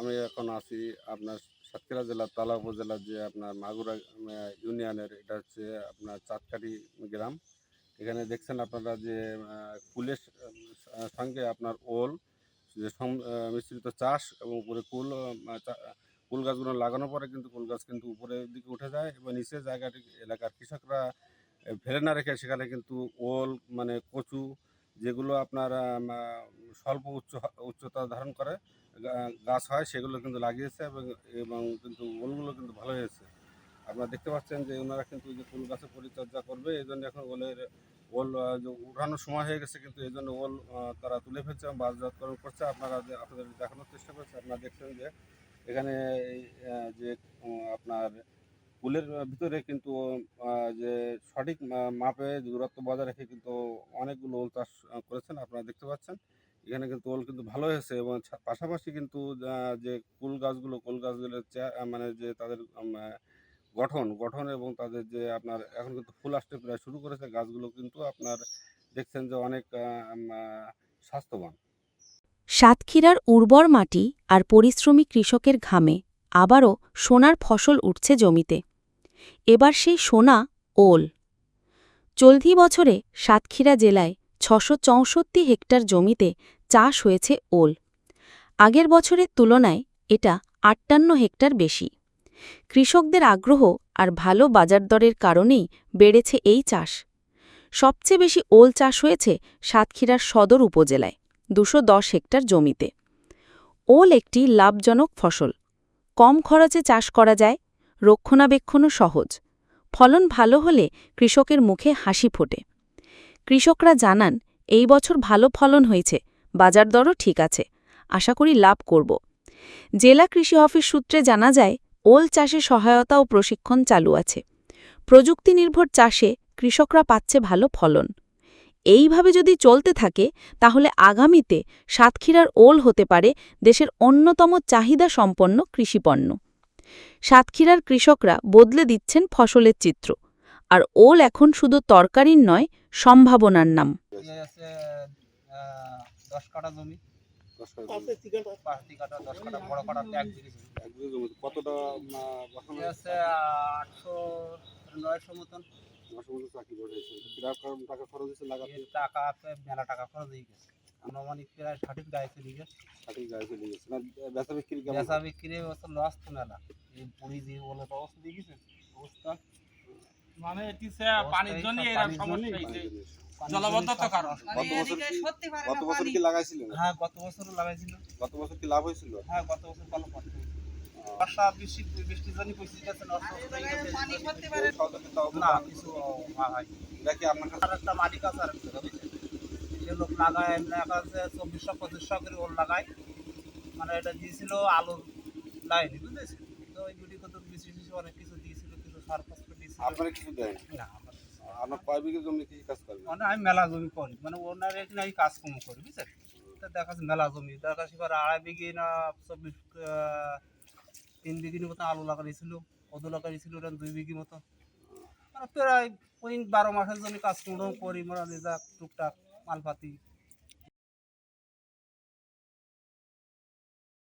আমি এখন আছি আপনার সাতক্ষীরা জেলার তালা উপজেলার যে আপনার মাগুরা ইউনিয়নের, এটা হচ্ছে আপনার চাঁদকাটি গ্রাম। এখানে দেখছেন আপনারা যে কুলের সঙ্গে আপনার ওল, যে মিশ্রিত চাষ এবং উপরে কুল কুল গাছগুলো লাগানোর পরে কিন্তু কুল গাছ কিন্তু উপরের দিকে উঠে যায় এবং নিচের জায়গাটি, এলাকার কৃষকরা ফেলে না রেখে সেখানে কিন্তু ওল মানে কচু, যেগুলো আপনার স্বল্প উচ্চ, উচ্চতা ধারণ করে গাছ হয়, সেগুলো কিন্তু লাগিয়েছে এবং এবং কিন্তু ওলগুলো কিন্তু ভালো হয়েছে। আপনারা দেখতে পাচ্ছেন যে ওনারা কিন্তু যে ফুল গাছের পরিচর্যা করবে, এই জন্য এখন ওলের, ওল উঠানোর সময় হয়ে গেছে, কিন্তু এই জন্য ওল তারা তুলে ফেলছে এবং বাজারজাতকরণ করছে। আপনারা আপনাদের দেখানোর চেষ্টা করছে, আপনারা দেখছেন যে এখানে যে আপনার ফুলের ভিতরে কিন্তু যে সঠিক মাপে দূরত্ব বজায় রেখে কিন্তু অনেকগুলো ওল চাষ করেছেন, আপনারা দেখতে পাচ্ছেন। এখানে কিন্তু ওল কিন্তু ভালো হয়েছে এবং পাশাপাশি কিন্তু যে কুল গাছগুলো, কুল গাছগুলোর চা- মানে যে তাদের গঠন গঠন এবং তাদের যে আপনার এখন কিন্তু ফুল আসতে প্রায় শুরু করেছে, গাছগুলো কিন্তু আপনার দেখছেন যে অনেক স্বাস্থ্যবান। সাতক্ষীরার উর্বর মাটি আর পরিশ্রমী কৃষকের ঘামে আবারও সোনার ফসল উঠছে জমিতে। এবার সেই সোনা ওল। চলতি বছরে সাতক্ষীরা জেলায় ছশো হেক্টর জমিতে চাষ হয়েছে ওল। আগের বছরের তুলনায় এটা আটান্ন হেক্টর বেশি। কৃষকদের আগ্রহ আর ভালো বাজার দরের কারণেই বেড়েছে এই চাষ। সবচেয়ে বেশি ওল চাষ হয়েছে সাতক্ষীরার সদর উপজেলায়, দুশো দশ হেক্টর জমিতে। ওল একটি লাভজনক ফসল। কম খরচে চাষ করা যায়, রক্ষণাবেক্ষণও সহজ। ফলন ভালো হলে কৃষকের মুখে হাসি ফোটে। কৃষকরা জানান, এই বছর ভালো ফলন হয়েছে বাজার দরও ঠিক আছে, আশা করি লাভ করব। জেলা কৃষি অফিস সূত্রে জানা যায়, ওল চাষে সহায়তা ও প্রশিক্ষণ চালু আছে। প্রযুক্তি নির্ভর চাষে কৃষকরা পাচ্ছে ভালো ফলন। এইভাবে যদি চলতে থাকে, তাহলে আগামীতে সাতক্ষীরার ওল হতে পারে দেশের অন্যতম চাহিদা সম্পন্ন কৃষিপণ্য সাতক্ষীরার কৃষকরা বদলে দিচ্ছেন ফসলের চিত্র, আর ওল এখন শুধু তরকারির নয়, সম্ভাবনার নাম। দশ কাঠা জমি। দশ কাঠা পাঁচটি কাঠা দশ কাঠা বড় কাঠা এক বিঘে এক বিঘা জমিতে কতটা আটশো নয়শো মতন। চাকরি টাকা খরচ হয়েছে লাগাতে? টাকা মেলা টাকা খরচ হয়ে গেছে। আনুমানিক প্রায় সঠিক গায়ে চলে গেছে। সঠিক গায়ে চলে গেছে। না বেচা বিক্রি বেচা বিক্রি লস তো মেলা। এই পুরী যে বলে তো অবস্থা দিয়ে গেছে অবস্থা? মানে এটি পানির জন্য এরা সমস্যা জলবদ্ধতার কারণ। গত বছর গত বছর কি লাগাইছিলেন হ্যাঁ গত বছর লাগাইছিল। গত বছর কি লাভ হয়েছিল? হ্যাঁ গত বছর ভালো ফসল বর্ষা বৃষ্টি বৃষ্টির জন্য পঁচিশ গেছে নষ্ট গেছে সহযোগিতা হবে না না কিছু এটা আপনার কাছে একটা মালিক আছে। আর একটা সে লোক লাগায় এমনি আছে চব্বিশশো পঁচিশশো করে ওর লাগায়। মানে এটা দিয়েছিল আলুর লাইন বুঝেছি তো ওই কত বেশি অনেক কিছু দিয়েছিল কিছু সার ফসল দিয়েছিল। আপনারা কিছু কিছু না। কয় বিঘে মানে আমি মেলা জমি করি। মানে আমি করি তা মেলা জমি। দেখা আড়াই বিঘি না চব্বিশ তিন বিঘির মতো আলু কদু দুই বিঘি মতো মানে প্রায় ওই বারো মাসের কাজ টুকটাক মালপাতি